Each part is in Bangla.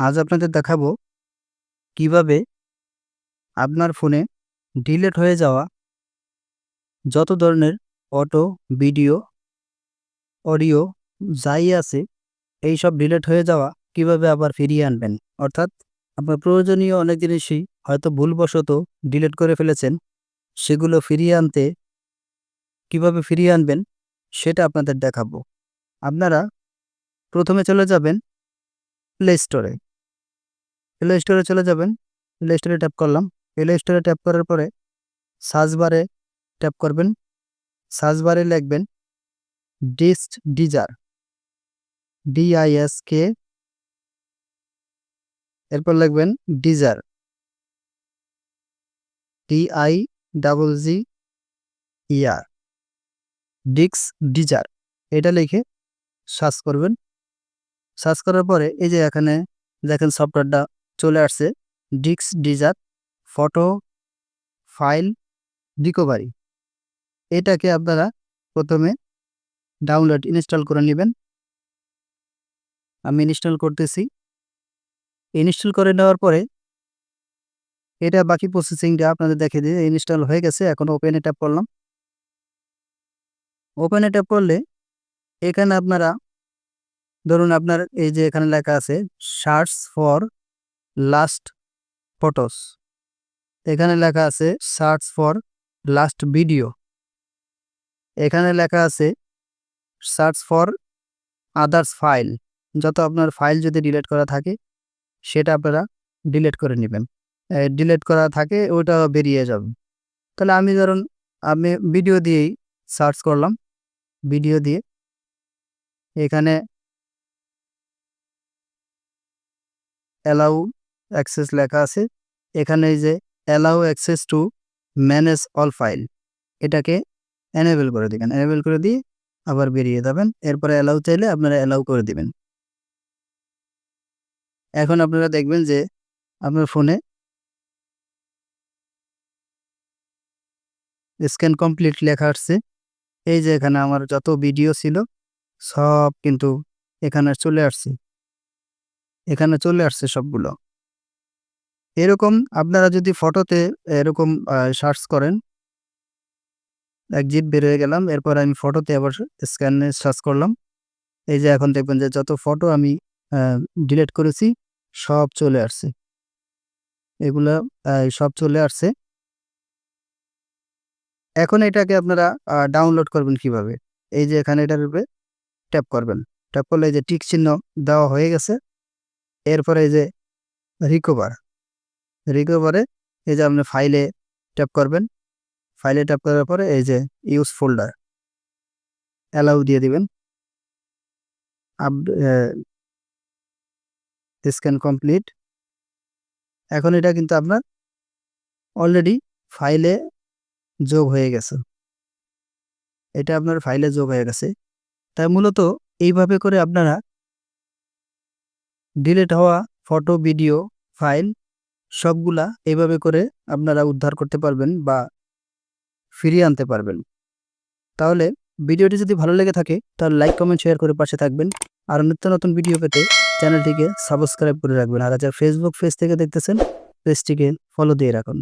আজ আপনাদের দেখাবো কীভাবে আপনার ফোনে ডিলেট হয়ে যাওয়া যত ধরনের অটো, ভিডিও, অডিও যাই আছে এই সব ডিলেট হয়ে যাওয়া কীভাবে আবার ফিরিয়ে আনবেন? অর্থাৎ আপনার প্রয়োজনীয় অনেক জিনিসই হয়তো ভুলবশত ডিলেট করে ফেলেছেন, সেগুলো ফিরিয়ে আনতে কীভাবে ফিরিয়ে আনবেন সেটা আপনাদের দেখাবো। আপনারা প্রথমে চলে যাবেন প্লে স্টোরে প্লে স্টোরে চলে যাবেন। প্লে স্টোরে ট্যাপ করলাম। প্লে স্টোরে ট্যাপ করার পরে সার্চ বারে ট্যাপ করবেন। সার্চ বারে লিখবেন ডিস্ট ডিজার ডিআইএস কে এরপর লিখবেন ডিজার ডিআই ডাবল জি ইয়ার ডিক্স ডিজার এটা লিখে সার্চ করবেন। সার্চ করার পরে এই যে এখানে দেখেন সফটওয়্যারটা চলে আসছে। ডিক্স ডিজার, ফটো, ফাইল, রিকভারি। এটাকে আপনারা প্রথমে ডাউনলোড, ইনস্টল করে নেবেন। আমি ইনস্টল করতেছি। ইনস্টল করে নেওয়ার পরে এটা বাকি প্রসেসিংটা আপনাদের দেখে দিয়ে ইনস্টল হয়ে গেছে, এখন ওপেনে ট্যাপ করলাম। ওপেনে ট্যাপ করলে এখানে আপনারা, ধরুন আপনার এই যে এখানে লেখা আছে, সার্চ ফর লাস্ট ফটোস এখানে লেখা আছে সার্চ ফর লাস্ট ভিডিও এখানে লেখা আছে সার্চ ফর আদার্স ফাইল যত আপনার ফাইল যদি ডিলেট করা থাকে, সেটা আপনারা ডিলেট করে নেবেন। ডিলেট করা থাকে ওটা বেরিয়ে যাবে। তাহলে আমি ধরুন, আমি ভিডিও দিয়েই সার্চ করলাম। ভিডিও দিয়ে এখানে অ্যালাউ অ্যাক্সেস লেখা আছে। এখানে এই যে allow access to manage all file এটাকে এনেবেল করে দিবেন। এনেবেল করে দিয়ে আবার বেরিয়ে যাবেন। এরপরে অ্যালাউ চাইলে আপনারা অ্যালাউ করে দিবেন। এখন আপনারা দেখবেন যে আপনার ফোনে স্ক্যান কমপ্লিট লেখা আসছে। এই যে এখানে আমার যত ভিডিও ছিল সব কিন্তু এখানে চলে আসছে। এখানে চলে আসছে সবগুলো। এরকম আপনারা যদি ফটোতে এরকম সার্চ করেন। এক জিপ বের হয়ে গেলাম, এরপর আমি ফটোতে আবার স্ক্যানে সার্চ করলাম। এই যে এখন দেখবেন যে যত ফটো আমি ডিলিট করেছি, সব চলে আসছে। এগুলা সব চলে আসছে। এখন এটাকে আপনারা ডাউনলোড করবেন কীভাবে? এই যে এখানে এটার উপরে ট্যাপ করবেন। ট্যাপ করলে এই যে টিক চিহ্ন দেওয়া হয়ে গেছে। এরপরে এই যে রিকভার রিকভারে এই যে আপনি ফাইলে ট্যাপ করবেন। ফাইলে ট্যাপ করার পরে এই যে ইউজ ফোল্ডার অ্যালাউ দিয়ে দিবেন। আপ স্ক্যান কমপ্লিট এখন এটা কিন্তু আপনার অলরেডি ফাইলে যোগ হয়ে গেছে। এটা আপনার ফাইলে যোগ হয়ে গেছে। তাই মূলত এইভাবে করে আপনারা ডিলেট হওয়া ফটো ভিডিও ফাইল সবগুলা এভাবে করে আপনারা উদ্ধার করতে পারবেন বা ফিরিয়ে আনতে পারবেন। তাহলে ভিডিওটি যদি ভালো লেগে থাকে, তাহলে লাইক, কমেন্ট শেয়ার করে পাশে থাকবেন। আর নিত্য নতুন ভিডিও পেতে চ্যানেলটিকে সাবস্ক্রাইব করে রাখবেন। আর যারা ফেসবুক পেজ থেকে দেখতেছেন পেজটিকে ফলো দিয়ে রাখুন।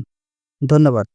ধন্যবাদ।